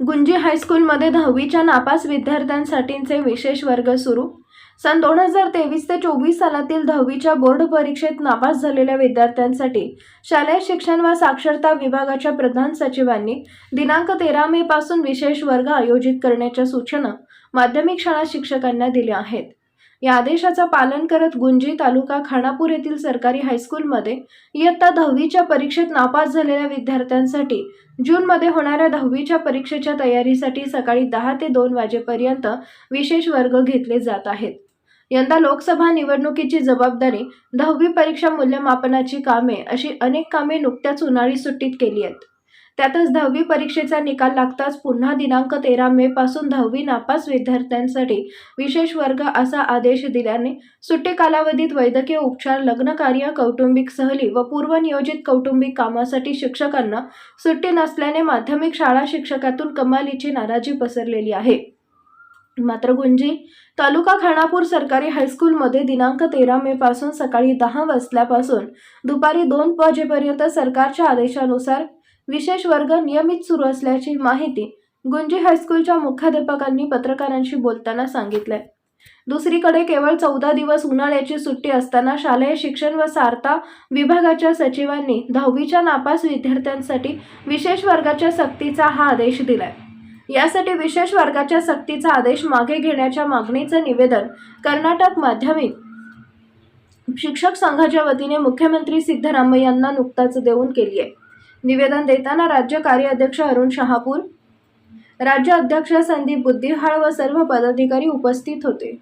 गुंजी हायस्कूलमध्ये दहावीच्या नापास विद्यार्थ्यांसाठीचे विशेष वर्ग सुरू. सन दोन हजार तेवीस ते चोवीस सालातील दहावीच्या बोर्ड परीक्षेत नापास झालेल्या विद्यार्थ्यांसाठी शालेय शिक्षण व साक्षरता विभागाच्या प्रधान सचिवांनी दिनांक तेरा मे पासून विशेष वर्ग आयोजित करण्याच्या सूचना माध्यमिक शाळा शिक्षकांना दिल्या आहेत. या आदेशाचं पालन करत गुंजी तालुका खानापूर येथील सरकारी हायस्कूलमध्ये इयत्ता दहावीच्या परीक्षेत नापास झालेल्या विद्यार्थ्यांसाठी जूनमध्ये होणाऱ्या दहावीच्या परीक्षेच्या तयारीसाठी सकाळी दहा ते दोन वाजेपर्यंत विशेष वर्ग घेतले जात आहेत. यंदा लोकसभा निवडणुकीची जबाबदारी दहावी परीक्षा मूल्यमापनाची कामे अशी अनेक कामे नुकत्याच उन्हाळी सुट्टीत केली आहेत. त्यातच दहावी परीक्षेचा निकाल लागताच पुन्हा दिनांक तेरा मे पासून दहावी नापास विद्यार्थ्यांसाठी विशेष वर्ग असा आदेश दिल्याने सुट्टी कालावधीत वैद्यकीय उपचार लग्न कार्य कौटुंबिक सहली व पूर्वनियोजित कौटुंबिक कामासाठी शिक्षकांना सुट्टी नसल्याने माध्यमिक शाळा शिक्षकातून कमालीची नाराजी पसरलेली आहे. मात्र गुंजी तालुका खानापूर सरकारी हायस्कूलमध्ये दिनांक तेरा मे पासून सकाळी दहा वाजल्यापासून दुपारी दोन वाजेपर्यंत सरकारच्या आदेशानुसार विशेष वर्ग नियमित सुरू असल्याची माहिती गुंजी हायस्कूलच्या मुख्याध्यापकांनी पत्रकारांशी बोलताना सांगितलंय. दुसरीकडे केवळ चौदा दिवस उन्हाळ्याची सुट्टी असताना शालेय शिक्षण व सारता विभागाच्या सचिवांनी दहावीच्या नापास विद्यार्थ्यांसाठी विशेष वर्गाच्या सक्तीचा हा आदेश दिलाय. यासाठी विशेष वर्गाच्या सक्तीचा आदेश मागे घेण्याच्या मागणीचं निवेदन कर्नाटक माध्यमिक शिक्षक संघाच्या वतीने मुख्यमंत्री सिद्धरामय्यांना नुकताच देऊन केली आहे निवेदन देताना राज्य कार्याध्यक्ष अरुण शहापूर राज्य अध्यक्ष संदीप बुद्धिहाळ व सर्व पदाधिकारी उपस्थित होते.